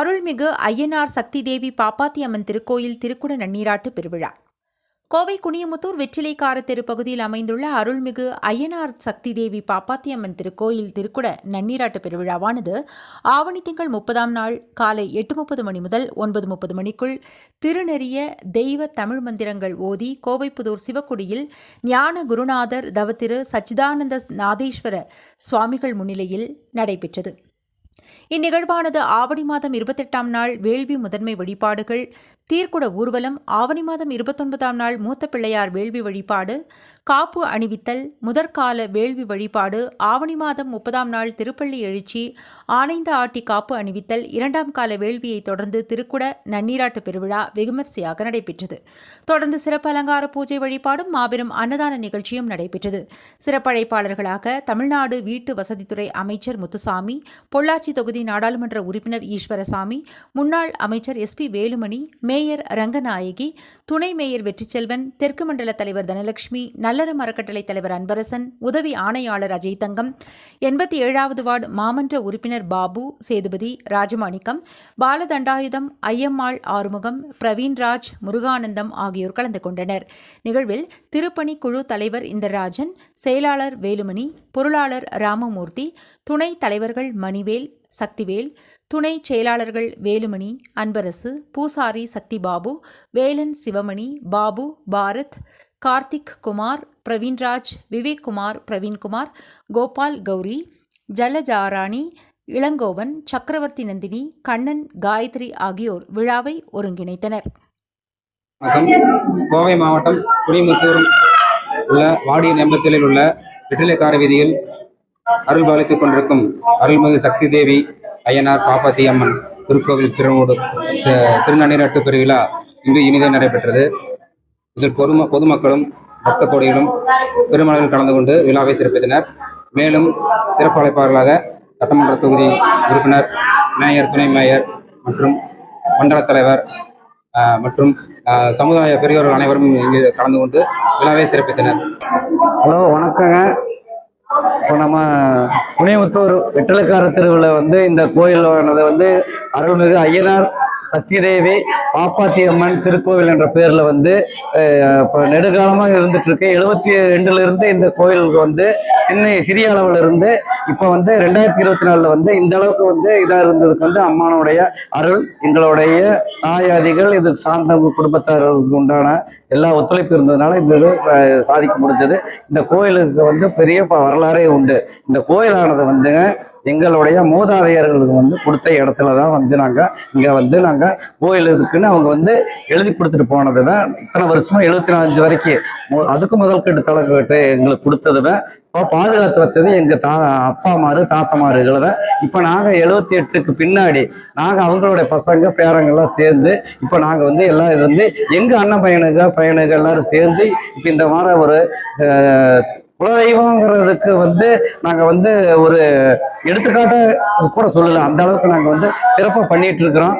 அருள்மிகு ஐயனார் சக்தி தேவி பாப்பாத்தியம்மன் திருக்கோயில் திருக்குட நன்னீராட்டு பெருவிழா. கோவை குனியமுத்தூர் வெற்றிலைக்கார தெரு பகுதியில் அமைந்துள்ள அருள்மிகு அய்யனார் சக்தி தேவி பாப்பாத்தியம்மன் திருக்கோயில் திருக்குட நன்னீராட்டு பெருவிழாவானது ஆவணி திங்கள் முப்பதாம் நாள் காலை எட்டு முப்பது மணி முதல் ஒன்பது முப்பது மணிக்குள் திருநெறிய தெய்வ தமிழ் மந்திரங்கள் ஓதி கோவைப்புதூர் சிவக்குடியில் ஞான குருநாதர் தவத்திரு சச்சிதானந்த நாதேஸ்வர சுவாமிகள் முன்னிலையில் நடைபெற்றது. இந்நிகழ்வானது ஆவணி மாதம் இருபத்தெட்டாம் நாள் வேள்வி முதன்மை வழிபாடுகள் தீர்க்குட ஊர்வலம் ஆவணி மாதம் இருபத்தொன்பதாம் நாள் மூத்த பிள்ளையார் வேள்வி வழிபாடு காப்பு அணிவித்தல் முதற்கால வேள்வி வழிபாடு ஆவணி மாதம் முப்பதாம் நாள் திருப்பள்ளி எழுச்சி ஆனைந்த ஆட்டி காப்பு அணிவித்தல் இரண்டாம் கால வேள்வியை தொடர்ந்து திருக்குட நன்னீராட்டு பெருவிழா வெகுமரிசையாக நடைபெற்றது. தொடர்ந்து சிறப்பு அலங்கார பூஜை வழிபாடும் மாபெரும் அன்னதான நிகழ்ச்சியும் நடைபெற்றது. சிறப்பழைப்பாளர்களாக தமிழ்நாடு வீட்டு வசதித்துறை அமைச்சர் முத்துசாமி பொள்ளாச்சி தொகுதி நாடாளுமன்ற உறுப்பினர் ஈஸ்வரசாமி முன்னாள் அமைச்சர் எஸ் பி வேலுமணி மே மேயர் ரங்கநாயகி துணை மேயர் வெற்றிச்செல்வன் தெற்கு மண்டல தலைவர் தனலட்சுமி நல்லறம் அறக்கட்டளை தலைவர் அன்பரசன் உதவி ஆணையாளர் அஜய் தங்கம் எண்பத்தி ஏழாவது வார்டு மாமன்ற உறுப்பினர் பாபு சேதுபதி ராஜமாணிக்கம் பாலதண்டாயுதம் ஐயம்மாள் ஆறுமுகம் பிரவீன்ராஜ் முருகானந்தம் ஆகியோர் கலந்து கொண்டனர். நிகழ்வில் திருப்பணி குழு தலைவர் இந்தராஜன் செயலாளர் வேலுமணி பொருளாளர் ராமமூர்த்தி துணை தலைவர்கள் மணிவேல் சக்திவேல் துணை செயலாளர்கள் வேலுமணி அன்பரசு பூசாரி சக்திபாபு வேலன் சிவமணி பாபு பாரத் கார்த்திக் குமார் பிரவீன்ராஜ் விவேக் குமார் பிரவீன்குமார் கோபால் கௌரி ஜலஜாராணி இளங்கோவன் சக்கரவர்த்தி நந்தினி கண்ணன் காயத்ரி ஆகியோர் விழாவை ஒருங்கிணைத்தனர். கோவை மாவட்டம் குடிமுத்தூர் உள்ள வாடிய நெம்பத்திலில் உள்ள வெற்றிலைக்கார வீதியில் அருள் பாலித்துக் கொண்டிருக்கும் அருள்மிகு சக்தி தேவி ஐயனார் பாப்பாத்தி அம்மன் திருக்கோவில் திருமூடு தி- திருநன்னிராட்டு பெருவிழா இன்று இனிதே நடைபெற்றது. இதில் பொதும பொதுமக்களும் பக்த கோடிகளும் பெருமளவில் கலந்து கொண்டு விழாவை சிறப்பித்தனர். மேலும் சிறப்பு அழைப்பாளர்களாக சட்டமன்ற தொகுதி உறுப்பினர் மேயர் துணை மேயர் மற்றும் மண்டல தலைவர் மற்றும் சமுதாய பெரியோர்கள் அனைவரும் இங்கு கலந்து கொண்டு விழாவை சிறப்பித்தனர். ஹலோ வணக்கங்க. இப்போ நம்ம புனியமுத்தூர் வெற்றிலக்கார திருவிழா வந்து இந்த கோயிலானது வந்து அருள்மிகு ஐயனார் சக்திதேவி பாப்பாத்தி அம்மன் திருக்கோவில் என்ற பேரில் வந்து இப்போ நெடுகாலமாக இருந்துட்டு இருக்கு எழுபத்தி ரெண்டுல இருந்து இந்த கோயிலுக்கு வந்து சின்ன சிறிய அளவில் இருந்து இப்போ வந்து ரெண்டாயிரத்தி இருபத்தி நாலில் வந்து இந்த அளவுக்கு வந்து இதாக இருந்ததுக்கு வந்து அம்மானுடைய அருள் எங்களுடைய தாயாதிகள் இது சார்ந்த குடும்பத்தாரர்களுக்கு உண்டான எல்லா ஒத்துழைப்பு இருந்ததுனால இந்த இது சா- சாதிக்க முடிஞ்சது. இந்த கோயிலுக்கு வந்து பெரிய ப- வரலாறே உண்டு. இந்த கோயிலானது வந்துங்க எங்களுடைய மூதாதையர்களுக்கு வந்து கொடுத்த இடத்துல தான் வந்து நாங்கள் இங்கே வந்து நாங்கள் கோயிலுக்குன்னு அவங்க வந்து எழுதி கொடுத்துட்டு போனது தான் இத்தனை வருஷமா எழுபத்தி நாலஞ்சு வரைக்கும் அதுக்கு முதல் கட்டு தலைக்கட்டு எங்களுக்கு கொடுத்தது தான் இப்போ பாதுகாத்து வச்சது எங்கள் தா அப்பா மாரு தாத்தமாருகளை தான் இப்போ நாங்கள் எழுபத்தி எட்டுக்கு பின்னாடி நாங்கள் அவங்களுடைய பசங்க பேரங்கள்லாம் சேர்ந்து இப்போ நாங்கள் வந்து எல்லாம் இது வந்து எங்கள் அண்ணன் பையனுங்க பையனுங்க எல்லாரும் சேர்ந்து இப்போ இந்த மாதிரி ஒரு குலதெய்வங்கிறதுக்கு வந்து நாங்கள் வந்து ஒரு எடுத்துக்காட்டு கூட சொல்லலாம். அந்த அளவுக்கு நாங்கள் வந்து சிறப்பாக பண்ணிட்டு இருக்கிறோம்.